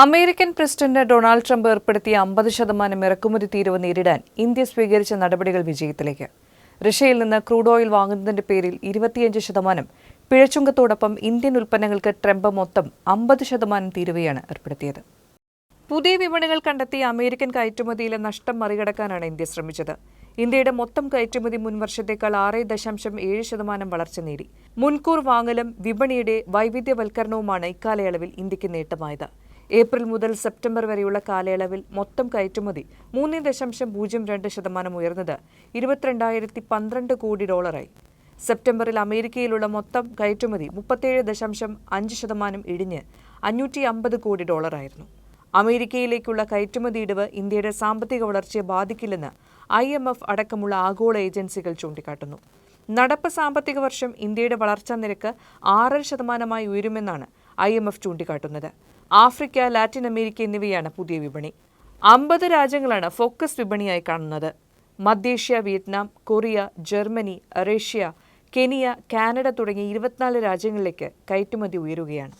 American president Donald Trump ഏർപ്പെടുത്തിയ അമ്പത് ശതമാനം ഇറക്കുമതി തീരുവ് നേരിടാൻ ഇന്ത്യ സ്വീകരിച്ച നടപടികൾ വിജയത്തിലേക്ക്. റഷ്യയിൽ നിന്ന് ക്രൂഡ് ഓയിൽ വാങ്ങുന്നതിന്റെ പേരിൽ ഇരുപത്തിയഞ്ച് ശതമാനം പിഴച്ചുങ്കത്തോടൊപ്പം ഇന്ത്യൻ ഉൽപ്പന്നങ്ങൾക്ക് ട്രംപ് മൊത്തം അമ്പത് ശതമാനം തീരുവയാണ് ഏർപ്പെടുത്തിയത്. പുതിയ വിപണികൾ കണ്ടെത്തി അമേരിക്കൻ കയറ്റുമതിയിലെ നഷ്ടം മറികടക്കാനാണ് ഇന്ത്യ ശ്രമിച്ചത്. ഇന്ത്യയുടെ മൊത്തം കയറ്റുമതി മുൻവർഷത്തേക്കാൾ ആറ് ദശാംശം ഏഴ് ശതമാനം വളർച്ച നേടി. മുൻകൂർ വാങ്ങലും വിപണിയുടെ വൈവിധ്യവൽക്കരണവുമാണ് ഇക്കാലയളവിൽ ഇന്ത്യയ്ക്ക് നേട്ടമായത്. ഏപ്രിൽ മുതൽ സെപ്റ്റംബർ വരെയുള്ള കാലയളവിൽ മൊത്തം കയറ്റുമതി മൂന്ന് ദശാംശം പൂജ്യം രണ്ട് ശതമാനം ഉയർന്നത് ഇരുപത്തിരണ്ടായിരത്തി പന്ത്രണ്ട് കോടി ഡോളറായി. സെപ്റ്റംബറിൽ അമേരിക്കയിലുള്ള മൊത്തം കയറ്റുമതി മുപ്പത്തേഴ് ദശാംശം അഞ്ച് ശതമാനം ഇടിഞ്ഞ് അഞ്ഞൂറ്റി അമ്പത് കോടി ഡോളറായിരുന്നു. അമേരിക്കയിലേക്കുള്ള കയറ്റുമതി ഇടിവ് ഇന്ത്യയുടെ സാമ്പത്തിക വളർച്ചയെ ബാധിക്കില്ലെന്ന് ഐ എം എഫ് അടക്കമുള്ള ആഗോള ഏജൻസികൾ ചൂണ്ടിക്കാട്ടുന്നു. നടപ്പ് സാമ്പത്തിക വർഷം ഇന്ത്യയുടെ വളർച്ചാ നിരക്ക് ആറര ശതമാനമായി ഉയരുമെന്നാണ് ഐ എം എഫ് ചൂണ്ടിക്കാട്ടുന്നത്. ആഫ്രിക്ക ലാറ്റിൻ അമേരിക്ക എന്നിവയാണ് പുതിയ വിപണി. അമ്പത് രാജ്യങ്ങളാണ് ഫോക്കസ് വിപണിയായി കാണുന്നത്. മധ്യേഷ്യ Vietnam Korea Germany Russia Kenya Canada തുടങ്ങിയ ഇരുപത്തിനാല് രാജ്യങ്ങളിലേക്ക് കയറ്റുമതി ഉയരുകയാണ്.